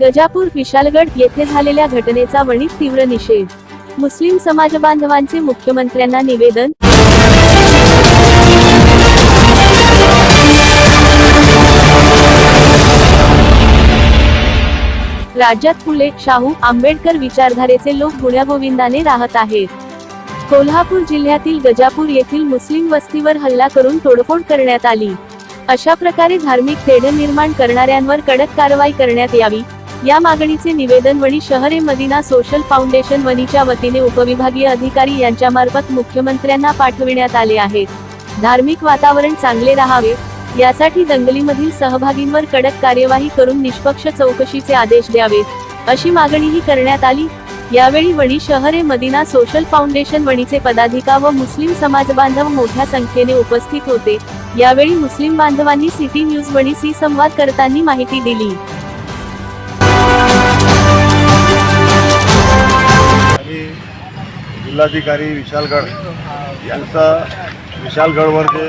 गजापूर विशालगड येथे झालेल्या घटनेचा वणीत तीव्र निषेध. मुस्लिम समाजबांधवांचे मुख्यमंत्र्यांना निवेदन. राज्यात फुले शाहू आंबेडकर विचारधारेचे लोक गुण्यागोविंदाने राहत आहेत. कोल्हापूर जिल्ह्यातील गजापूर येथील मुस्लिम वस्तीवर हल्ला करून तोडफोड करण्यात आली. अशा प्रकारे धार्मिक तेढ निर्माण करणाऱ्यांवर कडक कारवाई करण्यात यावी. या मागणीचे निवेदन वणी शहरे मदिना सोशल फाउंडेशन वणीच्या वतीने उपविभागीय अधिकारी यांच्यामार्फत मुख्यमंत्र्यांना पाठविण्यात आले आहेत. धार्मिक वातावरण चांगले राहावे यासाठी दंगलीमधील सहभागींवर कडक कार्यवाही करून निष्पक्ष चौकशीचे आदेश द्यावेत अशी मागणीही करण्यात आली. यावेळी वणी शहरे मदिना सोशल फाउंडेशन वणीचे पदाधिका व मुस्लिम समाज बांधव मोठ्या संख्येने उपस्थित होते. यावेळी मुस्लिम बांधवांनी सिटी न्यूज वणीशी संवाद करताना माहिती दिली. जिल्हाधिकारी विशालगड यांचा विशालगडवर जे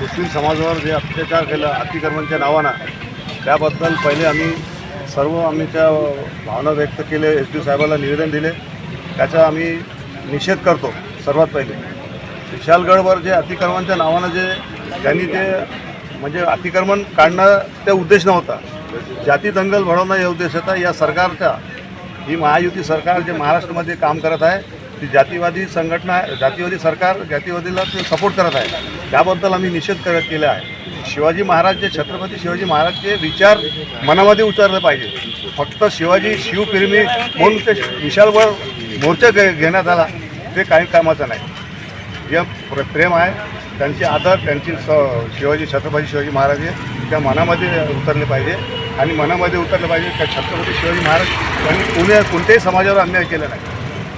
मुस्लिम समाजावर जे अत्याचार केलं अतिक्रमणच्या नावानं त्याबद्दल पहिले आम्ही सर्व आम्ही त्या भावना व्यक्त केले एस डी साहेबाला निवेदन दिले. त्याचा आम्ही निषेध करतो सर्वात पहिले. विशालगडवर जे अतिक्रमणच्या नावानं जे त्यांनी ते म्हणजे अतिक्रमण काढणं ते उद्देश नव्हता. जाती दंगल भडवणं या उद्देश होता. या सरकारच्या ही महायुती सरकार जे महाराष्ट्रामध्ये काम करत आहे ती जातीवादी संघटना आहे जातीवादी सरकार जातीवादीला ते सपोर्ट करत आहे. त्याबद्दल आम्ही निषेध करत केला आहे. शिवाजी महाराज जे छत्रपती शिवाजी महाराजचे विचार मनामध्ये उतरले पाहिजे. फक्त शिवाजी शिवप्रेमी म्हणून ते विशालवर मोर्चा घे घेण्यात आला ते काही कामाचं नाही. जे प्र- प्रेम आहे त्यांची आदर त्यांची स शिवाजी छत्रपती शिवाजी महाराज हे त्या मनामध्ये उतरले पाहिजे. आणि मनामध्ये उतरलं पाहिजे त्या छत्रपती शिवाजी महाराज यांनी कुण्या कोणत्याही समाजावर अन्याय केला नाही.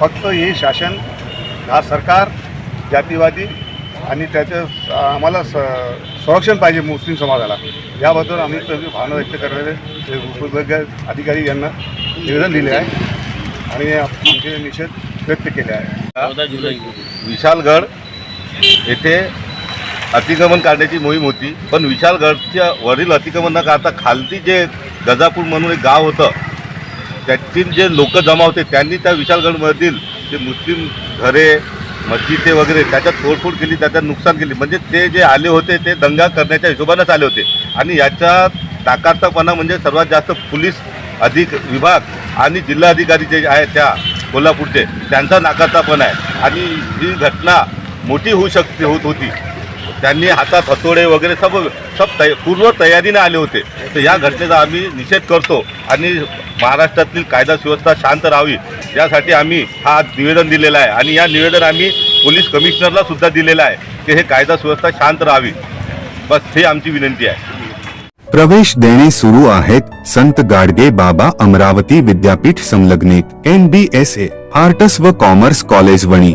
फक्त हे शासन हा सरकार जातीवादी आणि त्याचं आम्हाला स संरक्षण पाहिजे मुस्लिम समाजाला. याबद्दल आम्ही त्याची भावना व्यक्त करणारे ते उपविभागीय अधिकारी यांना निवेदन दिले आहे आणि आमचे निषेध व्यक्त केले आहे. विशालगड येथे अतिक्रमण काढण्याची मोहीम होती. पण विशालगडच्या वरील अतिक्रमण न काढता खालती जे गजापूर म्हणून एक गाव होतं त्यातील जे लोक जमा होते त्यांनी त्या विशालगडमधील जे मुस्लिम घरे मस्जिदे वगैरे त्याच्यात तोडफोड केली त्याच्यात नुकसान केली. म्हणजे ते जे आले होते ते दंगा करण्याच्या हिशोबानेच आले होते. आणि याच्या ताकातपणा म्हणजे सर्वात जास्त पोलीस अधिक विभाग आणि जिल्हाधिकारी जे आहेत त्या कोल्हापूरचे त्यांचा नाकारतापण आहे. आणि ही घटना मोठी होऊ शकते होत होती. त्यांनी हातात हतोडे वगैरे सब सब तय पूर्व तयारीने आले होते. तर या घटनेचा आम्ही निषेध करतो आणि महाराष्ट्रातील कायदा सुव्यवस्था शांत राहावी. यासाठी आम्ही हा निवेदन दिलेला आहे. आणि या निवेदन आम्ही पोलीस कमिशनरला सुद्धा दिलेलं आहे की हे कायदा सुव्यवस्था शांत राहावी. बस हे आमची विनंती आहे. प्रवेश देणे सुरू आहेत संत गाडगे बाबा अमरावती विद्यापीठ संलग्नित N B S A arts व कॉमर्स कॉलेज वणी.